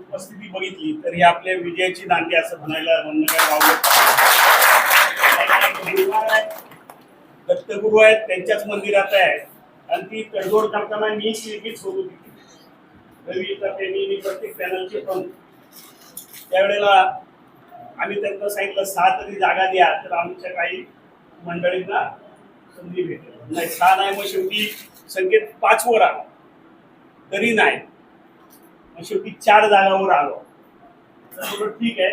उपस्थिती बघितली तर ही आपल्या विजयाची नांदी असं म्हणायला म्हणणं दत्तगुरु आहेत. त्यांच्याच मंदिरात आहे. आणि ती तडजोड करताना मी शिर्डीच सोडून रवी मी प्रत्येक पॅनलचे पण त्यावेळेला आम्ही त्यांना सांगितलं सहा तरी जागा द्या. तर आमच्या काही मंडळींना संधी भेटेल. नाही सहा नाही मग शेवटी संकेत पाचवर आला. तरी नाही. मग शेवटी चार जागावर आलो. तर ठीक आहे.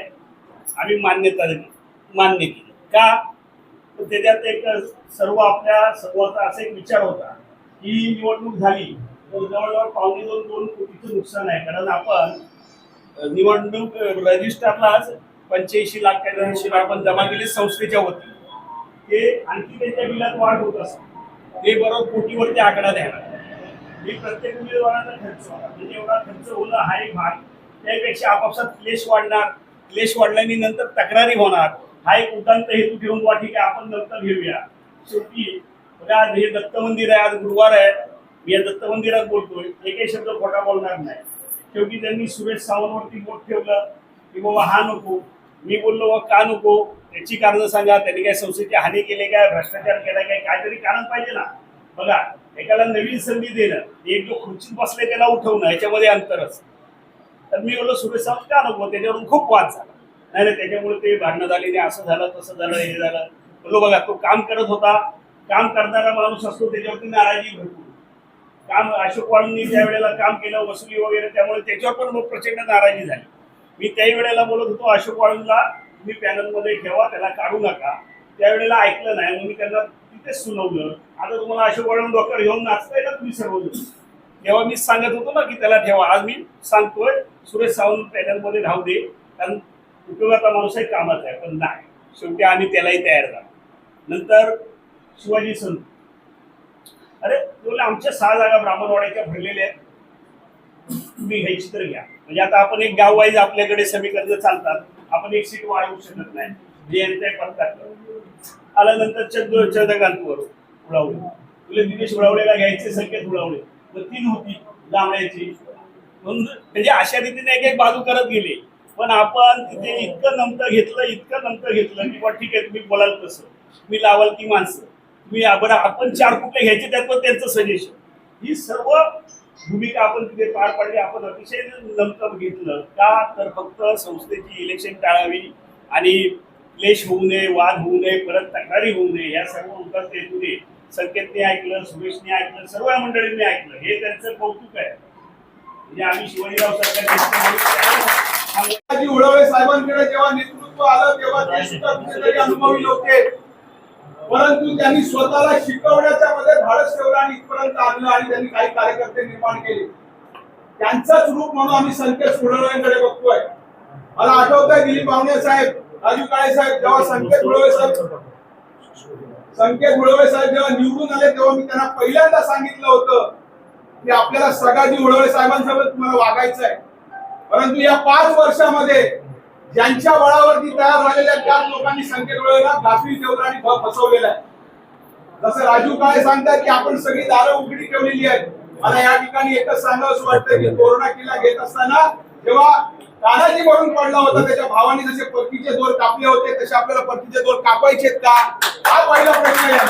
आम्ही मान्यता दिली. मान्य केली. का? तर त्याच्यात एक सर्व आपल्या सर्वांचा असा एक विचार होता की निवडणूक झाली तर जवळजवळ पावणे दोन दोन कोटीचं नुकसान आहे. कारण आपण निवडणूक रजिस्टरलाच पंच्याऐंशी लाख काही ऐंशी लाख आपण जमा केले संस्थेच्या वतीने. ते आणखी त्याच्या बिलात वाढ होत असते. ते बरोबर कोटीवरती आकडा द्यायला मी प्रत्येक उमेदवाराचा खर्च होणार म्हणजे एवढा खर्च होणं हा एक भाग. त्यापेक्षा आपापसात क्लेश वाढणार. क्लेश वाढल्याने नंतर तक्रारी होणार. हा एक उदांत हेतू ठेवून बुवा ठीक आहे आपण नंतर घेऊया. शेवटी बघा आज हे दत्त मंदिर आहे आज गुरुवार आहे. मी या दत्त मंदिरात बोलतोय. एकही शब्द खोटा बोलणार नाही. शेवटी त्यांनी सुरेश सावंतवरती बोट ठेवलं की बाबा हा नको. मी बोललो बा का नको? त्याची कारणं सांगा त्यांनी काय संस्थेची हानी केली काय भ्रष्टाचार केला काय काहीतरी कारण पाहिजे ना. बघा एकाला नवीन संधी देणं एक जो खुर्चीत बसले त्याला उठवणं याच्यामध्ये अंतर असतं. तर मी बोललो सुरेश साहेब का नको? त्याच्यावरून खूप वाद झाला. नाही नाही त्याच्यामुळे ते भांडणं झाली नाही असं झालं तसं झालं हे झालं. बोललो बघा तो काम करत होता काम करणारा माणूस असतो त्याच्यावरती नाराजी भरपूर. काम अशोक वाळूंनी त्या वेळेला काम केलं वसुली वगैरे त्यामुळे त्याच्यावर पण मग प्रचंड नाराजी झाली. मी त्याही वेळेला बोलत होतो अशोक वाळूंना तुम्ही पॅनलमध्ये ठेवा त्याला काढू नका. त्यावेळेला ऐकलं नाही मग मी त्यांना तिथेच सुनवलं. आता तुम्हाला असे वळण डॉक्टर घेऊन नाचताय ना तुम्ही सर्वजण. तेव्हा मी सांगत होतो ना की त्याला ठेवा. आज मी सांगतोय सुरेश सावंत पॅनलमध्ये धाव दे कारण उपयोगाचा माणूस आहे कामाचा आहे पण नाही. शेवटी आम्ही त्यालाही तयार झालो. नंतर शिवाजी संत. अरे बोला आमच्या सहा जागा ब्राह्मणवाड्याच्या भरलेल्या आहेत. तुम्ही हे चित्र घ्या. म्हणजे आता आपण एक गाव वाईज आपल्याकडे समीकरण चालतात आपण एक सीट वाढवू शकत नाही. जे पत्ता आल्यानंतर चंद्र चंद्रकांतवर उडावले. तुला दिनेश उडावलेला घ्यायचे संकेत उडावले. तर तीन होती लांबड्याची म्हणून म्हणजे अशा रीतीने एक एक बाजू करत गेले. पण आपण तिथे इतकं नमतं घेतलं इतकं नमतं घेतलं की बा ठीक आहे तुम्ही बोलाल कसं तुम्ही लावाल ती माणसं. तुम्ही बरं आपण चार कुठले घ्यायचे त्यात पण त्यांचं सजेशन ही सर्व भूमिका आपण तिथे पार पाडली आपण अतिशय नमतं घेतलं. का? तर फक्त संस्थेची इलेक्शन टाळावी आणि क्लेश होऊ नये वाद होऊ नये परत तक्रारी होऊ नये या सर्व उदास हेतूने संकेतने ऐकलं सुरेशने ऐकलं सर्व मंडळींनी ऐकलं. हे त्यांचं कौतुक आहे. म्हणजे आम्ही शिवाजीराव सरकार उडवळे साहेबांकडे जेव्हा नेतृत्व आलं तेव्हा ते सुद्धा कुठेतरी अनुभवी होते. परंतु त्यांनी स्वतःला शिकवण्याच्या मध्ये धाडस ठेवलं आणि इथपर्यंत आणलं आणि त्यांनी काही कार्यकर्ते निर्माण केले. त्यांचाच रूप म्हणून आम्ही संकेत सुडवळेंकडे बघतोय. मला आठवत आहे दिलीप पाहुणे साहेब राजू काळे साहेब जेव्हा संकेत उडवळे साहेब संकेत उडवळे साहेब जेव्हा निवडून आले तेव्हा मी त्यांना पहिल्यांदा सांगितलं होतं की आपल्याला सगाजी उडवळे साहेबांसोबत तुम्हाला वागायचं आहे परंतु या पाच वर्षामध्ये ज्यांच्या बळावरती तयार झालेल्या त्याच लोकांनी संकेत वेळेला गाफील ठेवलं आणि भ- फसवलेलं आहे. जसं राजू काळे सांगतात की आपण सगळी दारं उघडी ठेवलेली आहेत. मला या ठिकाणी एकच असं वाटतं की कोरोना किल्ला घेत असताना जेव्हा तानाजी म्हणून पडला होता त्याच्या भावाने जसे परतीचे दोर कापले होते तसे आपल्याला परतीचे दोर कापायचे का? हा पहिला प्रश्न आहे